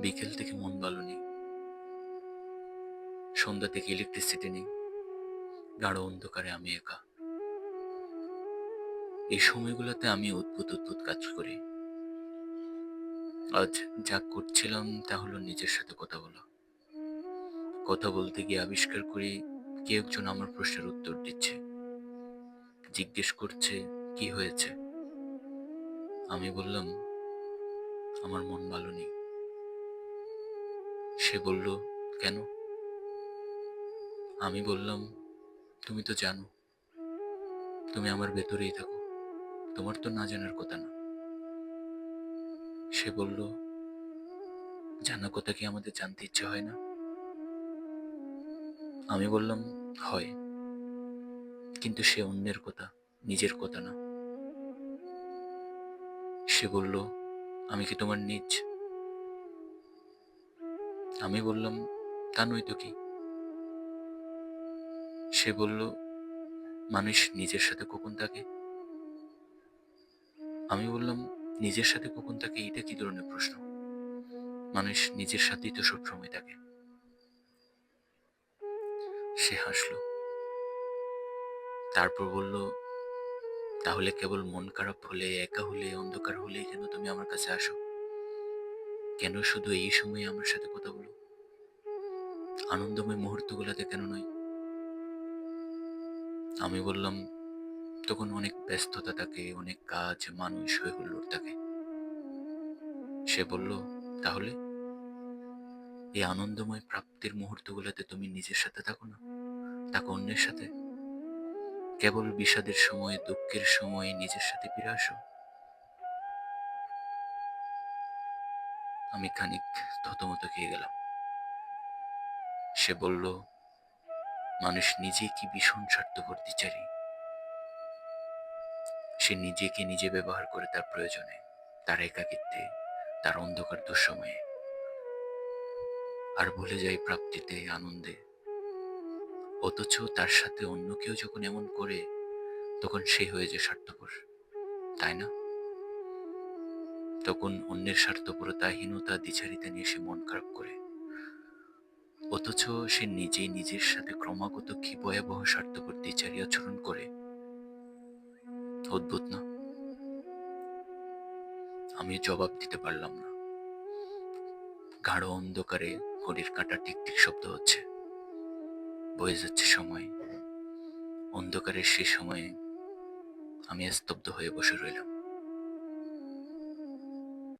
বিকেল থেকে মন ভালো নেই। সন্ধ্যা থেকে ইলেকট্রিসিটি নেই। গাঢ় অন্ধকারে আমি একা। এই সময়গুলোতে আমি অদ্ভুত অদ্ভুত কাজ করি। আজ যা করছিলাম তা হলো নিজের সাথে কথা বলা। কথা বলতে গিয়ে আবিষ্কার করি কে একজন আমার প্রশ্নের উত্তর দিচ্ছে। জিজ্ঞেস করছে, কি হয়েছে? আমি বললাম, আমার মন ভালো নেই। সে বলল, কেন? আমি বললাম, তুমি তো জানো, তুমি আমার ভেতরেই থাকো, তোমার তো না জানার কথা না। সে বলল জানা কথা কি আমাদের জানতে ইচ্ছে হয় না? আমি বললাম, হয়, কিন্তু সে অন্যের কথা, নিজের কথা না। সে বলল, আমি কি তোমার নিজ আমি বললাম তা নয় তো কি? সে বলল, মানুষ নিজের সাথে কখন থাকে আমি বললাম, নিজের সাথে কখন থাকে এটা কি ধরনের প্রশ্ন? মানুষ নিজের সাথেই তো সবসময় থাকে। সে হাসলো। তারপর বলল, তাহলে কেবল মন খারাপ হলে, একা হলে, অন্ধকার হলেই কেন তুমি আমার কাছে আসো? কেন শুধু এই সময়ে আমার সাথে কথা বলো? আনন্দময় মুহূর্তগুলোতে কেন নয়? আমি বললাম, তখন অনেক ব্যস্ততা থাকে, অনেক কাজ, মানুষ হয়ে হুল্লোড় থাকে। সে বলল, তাহলে? এই আনন্দময় প্রাপ্তির মুহূর্তগুলোতে তুমি নিজের সাথে থাকো না? থাকো অন্যের সাথে? কেবল বিষাদের সময়, দুঃখের সময় নিজের সাথে ফিরে আসো? আমি খানিক থতমত খেয়ে গেলাম। সে বলল, মানুষ নিজে কি ভীষণ স্বার্থপর দ্বিচারী সে নিজেকে নিজে ব্যবহার করে তার প্রয়োজনে, তার একাকিত্বে, তার অন্ধকার দুঃসময়ে। আর ভুলে যায় প্রাপ্তিতে আনন্দে। অথচ তার সাথে অন্য কেউ যখন এমন করে, তখন সে হয়ে যায় স্বার্থপর, তাই না? তখন অন্যের স্বার্থপরতা হীনতা দ্বিচারিতা নিয়ে সে মন খারাপ করে। অথচ সে নিজেই নিজের সাথে ক্রমাগত কি ভয়াবহ স্বার্থপর দ্বিচারী আচরণ করে। অদ্ভুত না? আমি জবাব দিতে পারলাম না। গাঢ় অন্ধকারে ঘড়ির কাঁটা টিকটিক শব্দ হচ্ছে। বয়ে যাচ্ছে সময়। অন্ধকারের সে সময়ে আমি স্তব্ধ হয়ে বসে রইলাম।